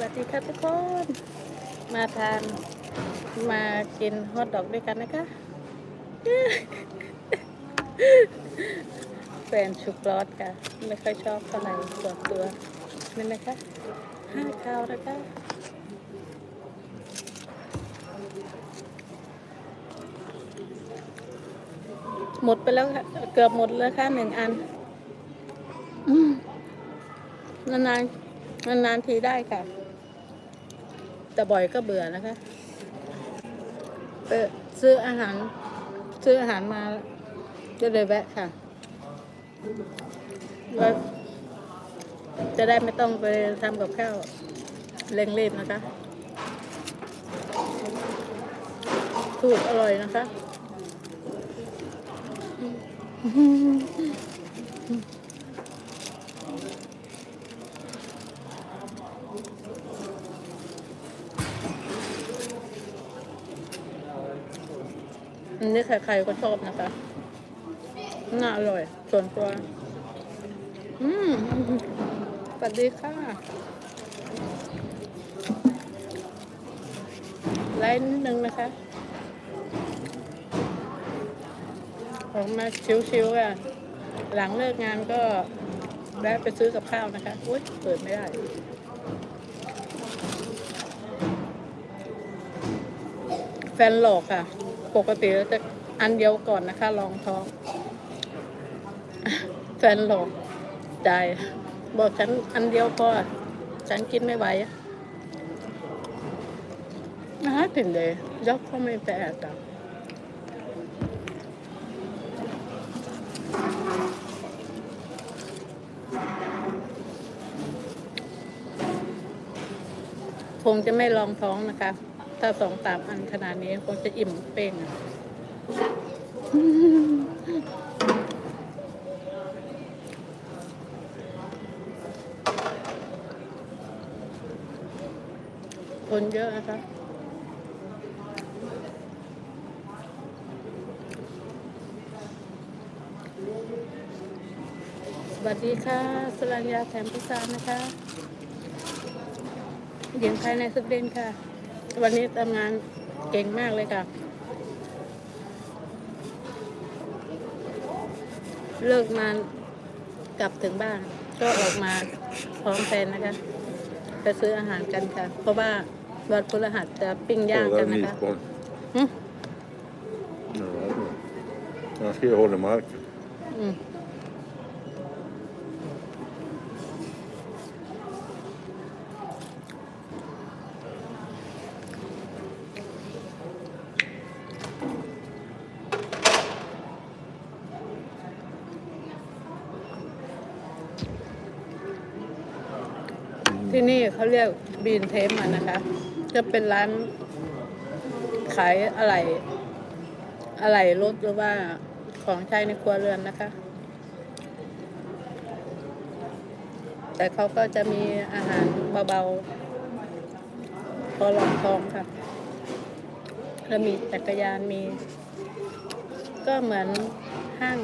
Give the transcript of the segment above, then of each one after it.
วัสดีครับทุกคน มาทาน มากินฮอทดอกด้วยกันนะคะ แฟนชุกรอดค่ะ ไม่ค่อยชอบเท่าไหร่ส่วนตัวนี่นะคะห้าคาวนะคะหมดไปแล้วค่ะ เกือบหมดแล้วค่ะหนึ่งอันนานๆนานๆทีได้ค่ะ แต่บ่อยก็เบื่อนะคะเออซื้ออาหาร ซื้ออาหารมาก็เลยแวะค่ะแล้วจะได้ไม่ต้องไปทำกับข้าวเร่งรีบนะคะถูกอร่อยนะคะ อันนี้ใครๆก็ชอบนะคะ น่าอร่อย ส่วนตัว อืมสวัสดีค่ะไลน์นิดนึงนะคะออกมาชิวๆอะ หลังเลิกงานก็แวะไปซื้อกับข้าวนะคะ อุ้ยเปิดไม่ได้แฟนหลอกค่ะ ปกติเราจะอันเดียวก่อนนะคะรองท้อง แฟนหลอกจ่ายบอกฉันอันเดียวพอฉันกินไม่ไหวน่าถึงเลยยกก็ไม่แปลกอะคงจะไม่ลองท้องนะคะ ถ้าสองสามอันขนาดนี้คงจะอิ่มเป้งอะคนเยอะนะคะสวัสดีค่ะ สรัญญาแถมพิซานนะคะเย็นภายในสุดเด่นค่ะ วันนี้ทำงานเก่งมากเลยค่ะ เลิกงานกลับถึงบ้าน ก็ออกมาพร้อมแฟนนะคะ ไปซื้ออาหารกันค่ะ เพราะว่าวันพฤหัสจะปิ้งย่างกันนะคะ Kon. หึ Ja, Han ska ju hålla marken. อืม ที่นี่เขาเรียกบีนเทมอะนะคะ จะเป็นร้านขายอะไร อะไรรถหรือว่าของใช้ในครัวเรือนนะคะ แต่เขาก็จะมีอาหารเบาๆพอลองท้องค่ะ แล้วมีจักรยานมี ก็เหมือนห้าง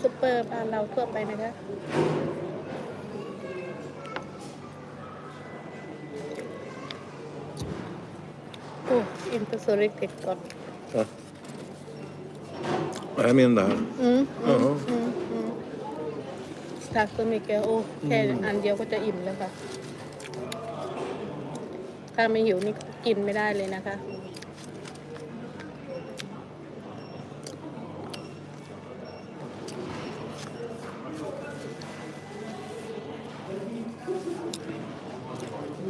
ซุปเปอร์บ้านเราทั่วไปนะคะ โอ้อินเตอร์โซลิกติดก่อน Ja. Jag menar det här. อืมอืมอือฮึอืมอืมทาโกมิเกะโอ้แค่อันเดียวก็จะอิ่มแล้วค่ะ ถ้าไม่หิวนี่กินไม่ได้เลยนะคะ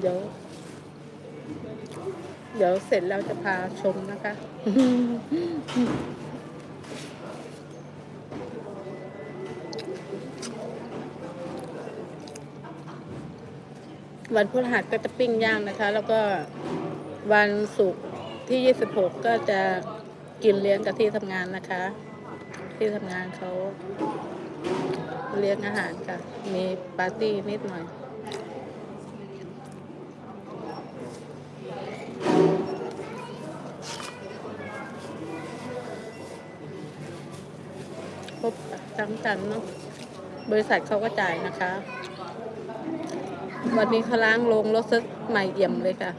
เดี๋ยว เสร็จแล้วจะพาชมนะคะ วันพฤหัสก็จะปิ้งย่างนะคะ แล้วก็วันศุกร์ที่ 26 ก็จะกินเลี้ยงกับที่ทำงานนะคะ ที่ทำงานเขาเลี้ยงอาหารค่ะ มีปาร์ตี้นิดหน่อย ครบทั้ง กันเนาะบริษัทเขาก็จ่ายนะคะ วันนี้เขาล้างโรงรถซะใหม่เอี่ยมเลยค่ะ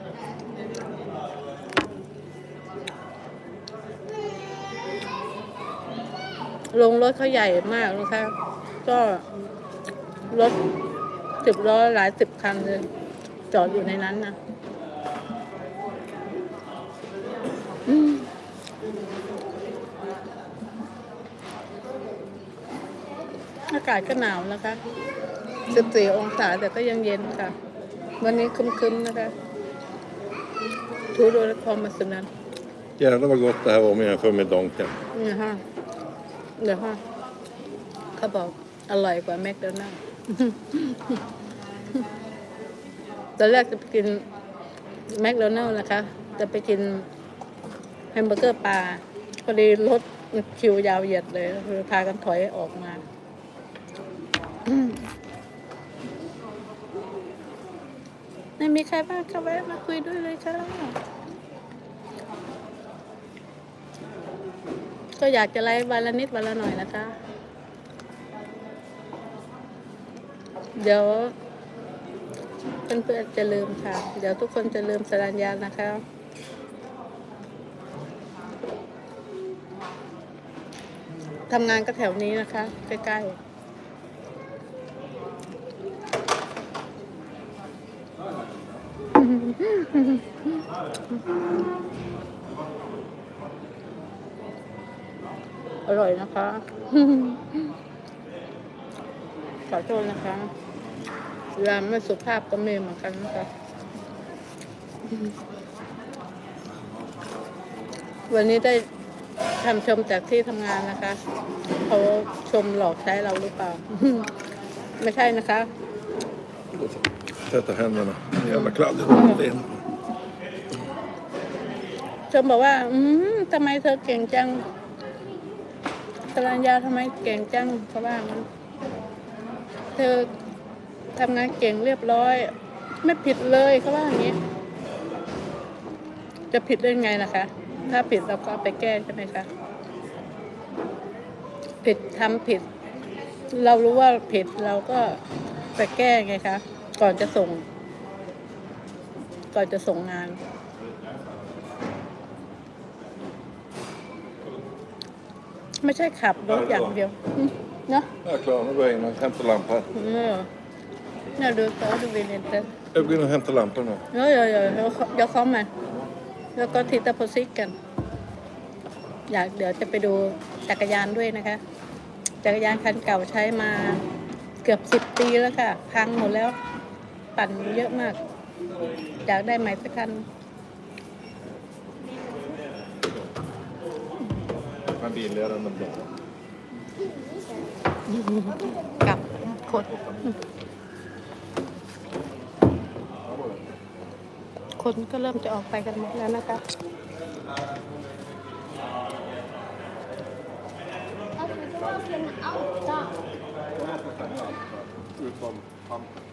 โรงรถเขาใหญ่มากนะคะ ก็รถสิบล้อหลายสิบคันเลย จอดอยู่ในนั้นนะอืมอากาศก็หนาวนะคะสิบสี่องศาแต่ก็ยังเย็นค่ะ วันนี้ครึ้มๆนะคะทูดูละครมาสนั้น Jävlar vad gott det här var med jämfört med Donken. เนี่ยฮะเดี๋ยวฮะเขาบอกอร่อยกว่าแมคโดนัลด์ตอนแรกจะไปกินแมคโดนัลด์นะคะ จะไปกินแฮมเบอร์เกอร์ปลาพอดีรถคิวยาวเหยียดเลยคือพากันถอยออกมาอืม ไม่มีใครบ้างค่ะแวะมาคุยด้วยเลยค่ะ ก็อยากจะไลฟ์วันละนิดวันละหน่อยนะคะ เดี๋ยวเพื่อนๆจะลืมค่ะ เดี๋ยวทุกคนจะลืมสรัญญานะคะทำงานก็แถวนี้นะคะ ใกล้ๆ อร่อยนะคะขอโทษนะคะเวลาไม่สุภาพก็มีเหมือนกันนะคะวันนี้ได้คำชมจากที่ทำงานนะคะ เขาชมหลอกใช้เราหรือเปล่า ไม่ใช่นะคะ Tvätta händerna. Jävla kladdigt. Det är- ชมบอกว่า อืมทำไมเธอเก่งจังสรัญญาทำไมเก่งจังเขาว่ามันเธอทำงานเก่งเรียบร้อย ไม่ผิดเลยเขาว่าอย่างนี้ จะผิดได้ไงนะคะ ถ้าผิดเราก็ไปแก้ใช่ไหมคะ ผิดทำผิด เรารู้ว่าผิดเราก็ไปแก้ไงคะ ก่อนจะส่ง ก่อนจะส่งงาน ไม่ใช่ขับรถอย่างเดียวอืมเนาะ Jag är klar, nu går jag in och hämtar lampan. เออเนี่ยดูโต๊ะดูวินเตอร์ Jag går in och hämtar lampan nu. เดี๋ยวเดี๋ยวเดี๋ยวเดี๋ยวเดี๋ยวเขามาแล้วก็ทิตาโพซิกกัน อยากเดี๋ยวจะไปดูจักรยานด้วยนะคะ จักรยานคันเก่าใช้มาเกือบสิบปีแล้วค่ะ พังหมดแล้ว ปั่นเยอะมาก อยากได้ใหม่สักคัน Men billigare än den blå. กับคนคนก็เริ่มจะออกไปกันหมดแล้วนะคะฮัลโหลฮัลโหล Vad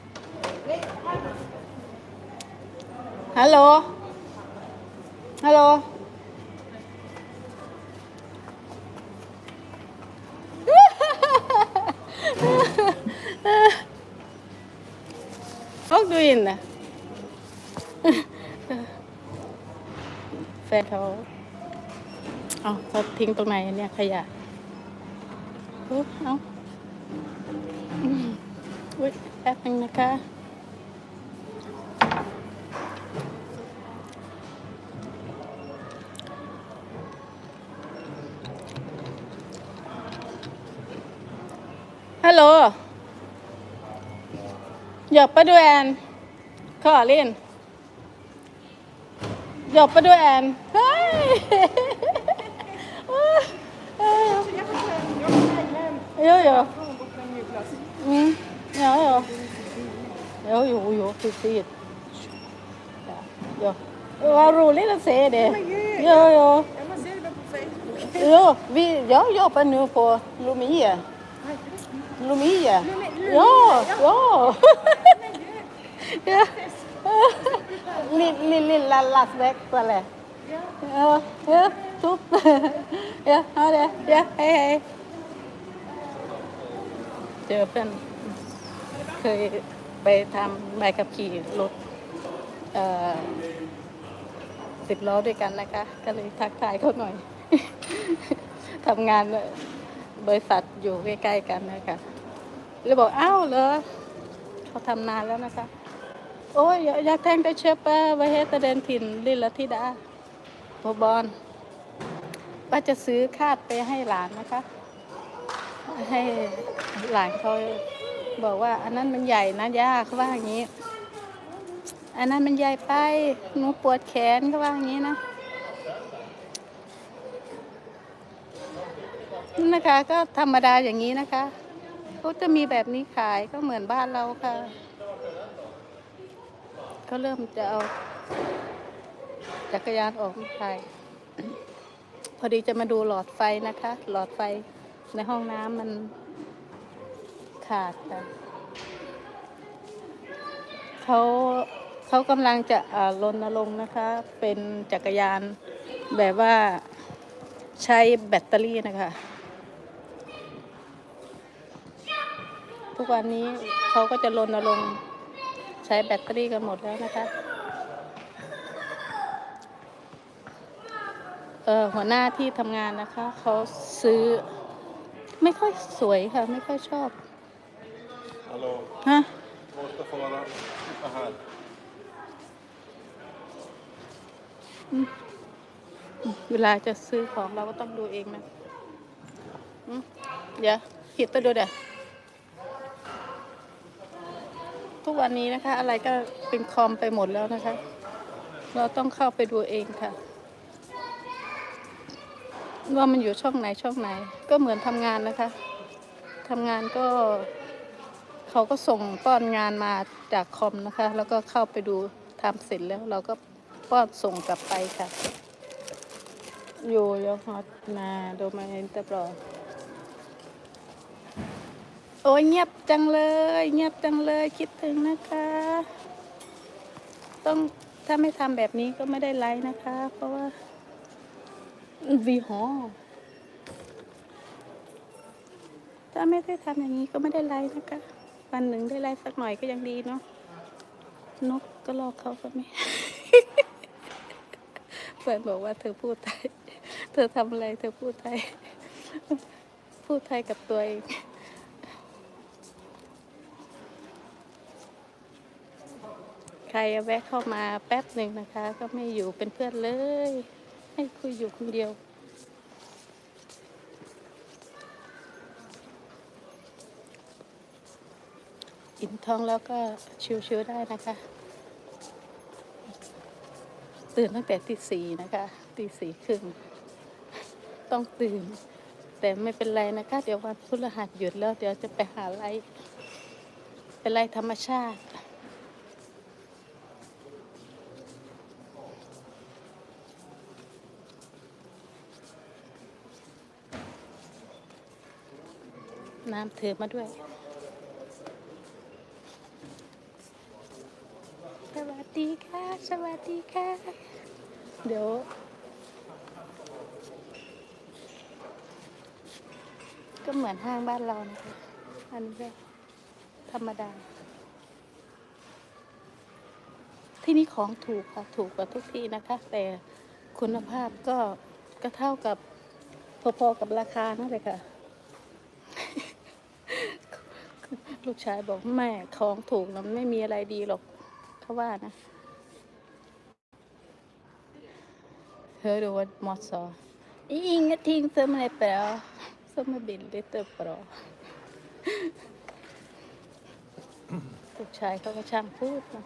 du inne? แฟนเขาเอาเขาทิ้งตรงไหนเนี่ยขยะอุ๊ยเอาอืมอุ้ยแป๊บนึงนะคะ Hallå! Jobbar du än, Karin. Yok beduen. Hej! Jo, jo. Mm. Ja, ja. Jo, jo, jo, precis. Ja. Vad roligt att se det. Ja, ja. Jag jobbar nu på Lomie. Lumia? Ja, ja. ja. Lilla, lilla Las Vegas eller? Ja, ja, topp. ja, ha det. Ja, hej, hej. เจอเพื่อนเคยไปทำใบขับขี่รถเอ่อสิบล้อด้วยกันนะคะ ก็เลยทักทายเขาหน่อยทำงานบริษัทอยู่ใกล้ ๆ กันนะคะ เลยบอกอ้าวเหรอเขาทำนานแล้วนะคะ โอ้ยอยากแทงได้เชฟป้าไว้ให้ตะเดนถิ่นลิลธิดาพอบอลว่าจะซื้อคาดไปให้หลานนะคะ ให้หลานเขาบอกว่า อันนั้นมันใหญ่นะย่าเขาว่าอย่างนี้ อันนั้นมันใหญ่ไปหนูปวดแขนเขาว่าอย่างนี้นะนั่นนะคะก็ธรรมดาอย่างนี้นะคะ ก็จะมีแบบนี้ขายก็เหมือนบ้านเราค่ะเขาเริ่มจะเอาจักรยานออกมาขายพอดีจะมาดูหลอดไฟนะคะ หลอดไฟในห้องน้ำมันขาดค่ะเขาเขากำลังจะรณรงค์นะคะ เป็นจักรยานแบบว่าใช้แบตเตอรี่นะคะ ทุกวันนี้เขาก็จะรณรงค์ใช้แบตเตอรี่กันหมดแล้วนะคะเออหัวหน้าที่ทำงานนะคะเขาซื้อไม่ค่อยสวยค่ะ ไม่ค่อยชอบ Hallå, ฮะ måste få vara titta här. เวลาจะซื้อของเราก็ต้องดูเองนะอืมเดี๋ยวหิดตัวดูเดี๋ยวทุ กวันนี้นะคะ อะไรก็เป็นคอมไปหมดแล้วนะคะ เราต้องเข้าไปดูเองค่ะ ว่ามันอยู่ช่องไหนช่องไหน ก็เหมือนทำงานนะคะทำงานก็เขาก็ส่งป้อนงานมาจากคอมนะคะ แล้วก็เข้าไปดูทำเสร็จแล้วเราก็ป้อนส่งกลับไปค่ะอยู่ยฮอตนาโดมาเอนเตอร์ปรอ โอ้ยเงียบจังเลย เงียบจังเลยคิดถึงนะคะ ต้องถ้าไม่ทำแบบนี้ก็ไม่ได้ไลฟ์นะคะ เพราะว่าวีหอถ้าไม่ได้ทำอย่างนี้ก็ไม่ได้ไลฟ์นะคะ วันหนึ่งได้ไลฟ์สักหน่อยก็ยังดีเนาะนกก็รอเขาก็ไม่เพื่อนบอกว่าเธอพูดไทย เธอทำอะไร เธอพูดไทย พูดไทยกับตัวเอง ใครแวะเข้ามาแป๊บหนึ่งนะคะ ก็ไม่อยู่เป็นเพื่อนเลย ให้คุยอยู่คนเดียว อิ่มท้องแล้วก็ชิวๆได้นะคะ ตื่นตั้งแต่ตีสี่นะคะตีสี่ครึ่งต้องตื่น แต่ไม่เป็นไรนะคะ เดี๋ยววันพฤหัสหยุดแล้ว เดี๋ยวจะไปหาไล่เป็นไล่ธรรมชาติ น้ำเถือมาด้วย สวัสดีค่ะ สวัสดีค่ะ เดี๋ยว ก็เหมือนห้างบ้านเรานะคะ อันนี้ธรรมดา ที่นี่ของถูกค่ะ ถูกกว่าทุกที่นะคะ แต่คุณภาพก็ก็เท่ากับพอๆกับราคานั่นเลยค่ะ ลูกชายบอกแม่ของถูกนะมันไม่มีอะไรดีหรอกเขาว่านะ Hör vad Mats sa. Ingenting som är bra som är billigt och bra. ลูกชายเขาก็ช่างพูดนะ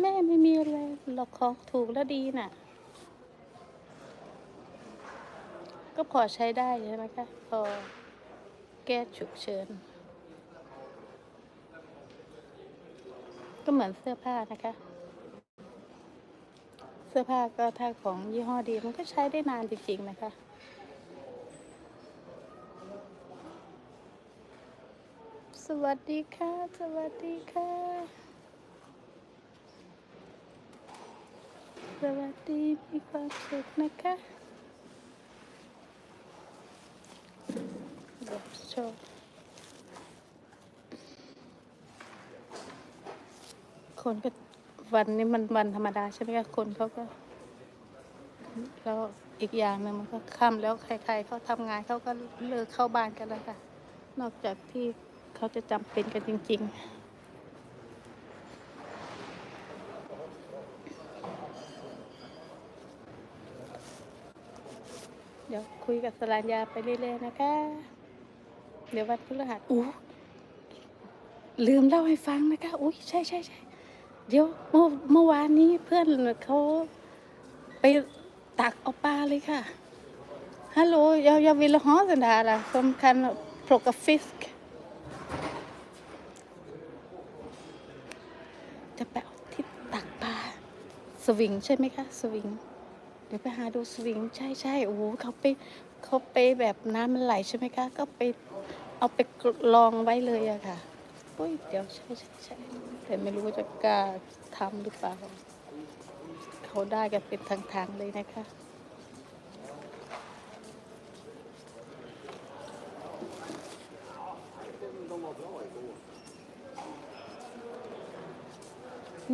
แม่ไม่มีอะไรหรอกของถูกแล้วดีน่ะ ก็พอใช้ได้ใช่ไหมคะ พอแก้ฉุกเฉิน ก็เหมือนเสื้อผ้านะคะ เสื้อผ้าก็ถ้าของยี่ห้อดีมันก็ใช้ได้นานจริง ๆ นะคะสวัสดีค่ะ สวัสดีค่ะ สวัสดี มีความสุขนะคะเดี๋ยวโชว์ คนก็วันนี้มันวันธรรมดาใช่ไหมคะคนเขาก็แล้วอีกอย่างหนึ่งมันก็ค่ำแล้วใคร ๆเขาทำงานเขาก็เลิกเข้าบ้านกันแล้วค่ะ นอกจากที่เขาจะจำเป็นกันจริง ๆเดี๋ยวคุยกับสรานยาไปเรื่อยๆนะคะ เดี๋ยววันพฤหัสอู้ลืมเล่าให้ฟังนะคะ อุ้ยใช่ใช่ใช่ เดี๋ยวเมื่อเมื่อวานนี้เพื่อนเขาไปตักเอาปลาเลยค่ะ ฮัลโหล jag, jag ville ha den där som kan plocka fisk. จะไปเอาที่ตักปลาสวิงใช่ไหมคะ สวิง เดี๋ยวไปหาดูสวิง ใช่ใช่โอ้โหเขาไปเขาไปแบบน้ำมันไหลใช่ไหมคะ ก็ไปเอาไปลองไว้เลยอะค่ะโอ้ยเดี๋ยวใช่ใช่ใช่ แต่ไม่รู้ว่าจะกล้าทำหรือเปล่า เขาได้กันเป็นทางๆเลยนะคะ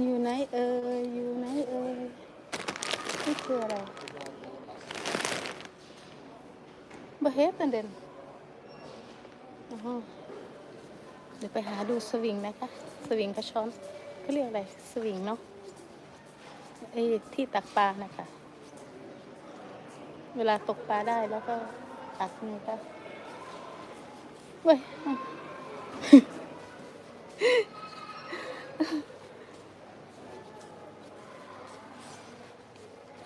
อยู่ไหนเอ่ยอยู่ไหนเอ่ยนี่คืออะไรบะเฮ็ดนั่นเด่นอ๋อเดี๋ยวไปหาดูสวิงนะคะ สวิงกระช้อนเขาเรียกอะไรสวิงเนาะไอ้ที่ตักปลานะคะ เวลาตกปลาได้แล้วก็ตักนี่ค่ะเว้ย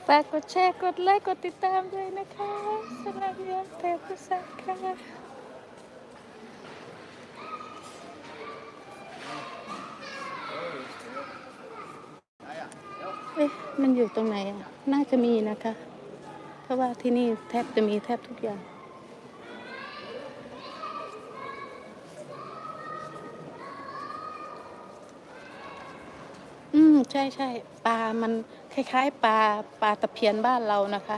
ฝากกดแชร์ กดไลค์ กดติดตามด้วยนะคะสำหรับยาเทพุสักค่ะ มันอยู่ตรงไหนอะ น่าจะมีนะคะ เพราะว่าที่นี่แทบจะมีแทบทุกอย่าง อืม ใช่ใช่ปลา มันคล้าย ๆ ปลาปลาตะเพียนบ้านเรานะคะ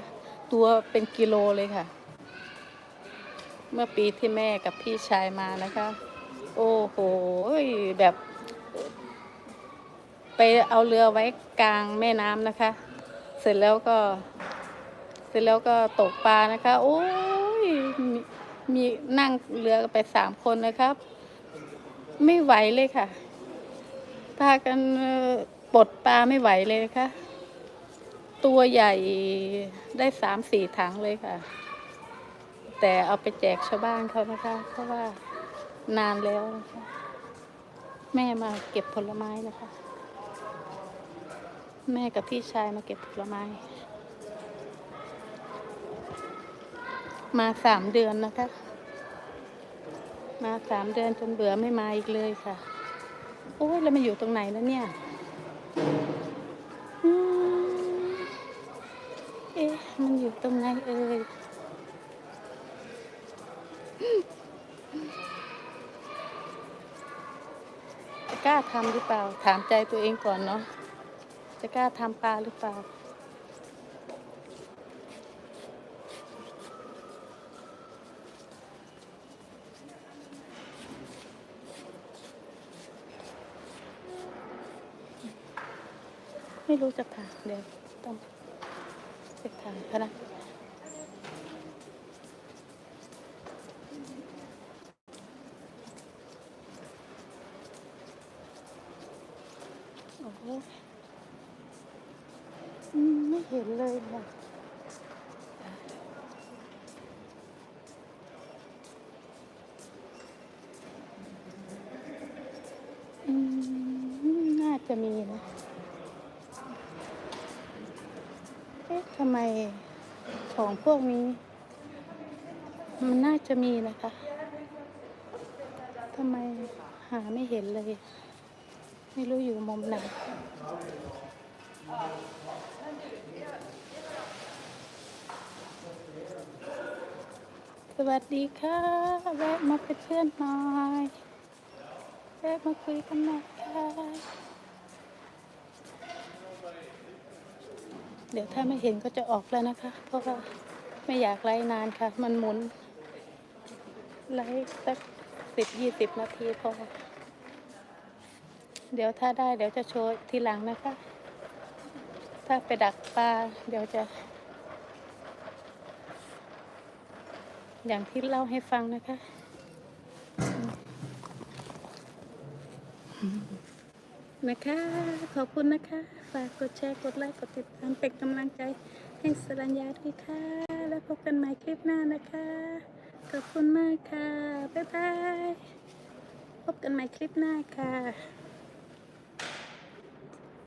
ตัวเป็นกิโลเลยค่ะ เมื่อปีที่แม่กับพี่ชายมานะคะ โอ้โหแบบ ไปเอาเรือไว้กลางแม่น้ำนะคะ เสร็จแล้วก็ เสร็จแล้วก็ตกปลานะคะ โอ้ยมีมีนั่งเรือไปสามคนนะครับ ไม่ไหวเลยค่ะพากันปลดปลาไม่ไหวเลยนะคะ ตัวใหญ่ได้สามสี่ถังเลยค่ะ แต่เอาไปแจกชาวบ้านเขานะคะ เพราะว่านานแล้วนะคะ แม่มาเก็บผลไม้นะคะ แม่กับพี่ชายมาเก็บผลไม้ มาสามเดือนนะคะ มาสามเดือนจนเบื่อไม่มาอีกเลยค่ะ โอ้ยแล้วมันอยู่ตรงไหนแล้วเนี่ยอเอ๊ะมันอยู่ตรงไหนเอ่ยกล้าทำหรือเปล่า ถามใจตัวเองก่อนเนาะ จะกล้าทำปลาหรือเปล่า ไม่รู้จะถายเดี๋ยวต้องจะถายนะโอ้โหอืมไม่เห็นเลยค่ะอืมน่า จะมีนะ เอ๊ะทำไมของพวกนี้ มันน่าจะมีนะคะทำไมหาไม่เห็นเลย ไม่รู้อยู่มุมไหนสวัสดีค่ะแวะมาเป็นเพื่อนหน่อยแวะมาคุยกันหน่อยค่ะ เดี๋ยวถ้าไม่เห็นก็จะออกแล้วนะคะ เพราะว่าไม่อยากไล่นานค่ะ มันหมุน ไล่สักสิบยี่สิบนาทีพอ เดี๋ยวถ้าได้เดี๋ยวจะโชว์ทีหลังนะคะ ถ้าไปดักปลาเดี๋ยวจะ อย่างที่เล่าให้ฟังนะคะ นะคะ ขอบคุณนะคะ ฝากกดแชร์กดไลค์กดติดตามเป็นกำลังใจให้สรัญญาด้วยค่ะ แล้วพบกันใหม่คลิปหน้านะคะ ขอบคุณมากค่ะ บ๊ายบาย พบกันใหม่คลิปหน้าค่ะ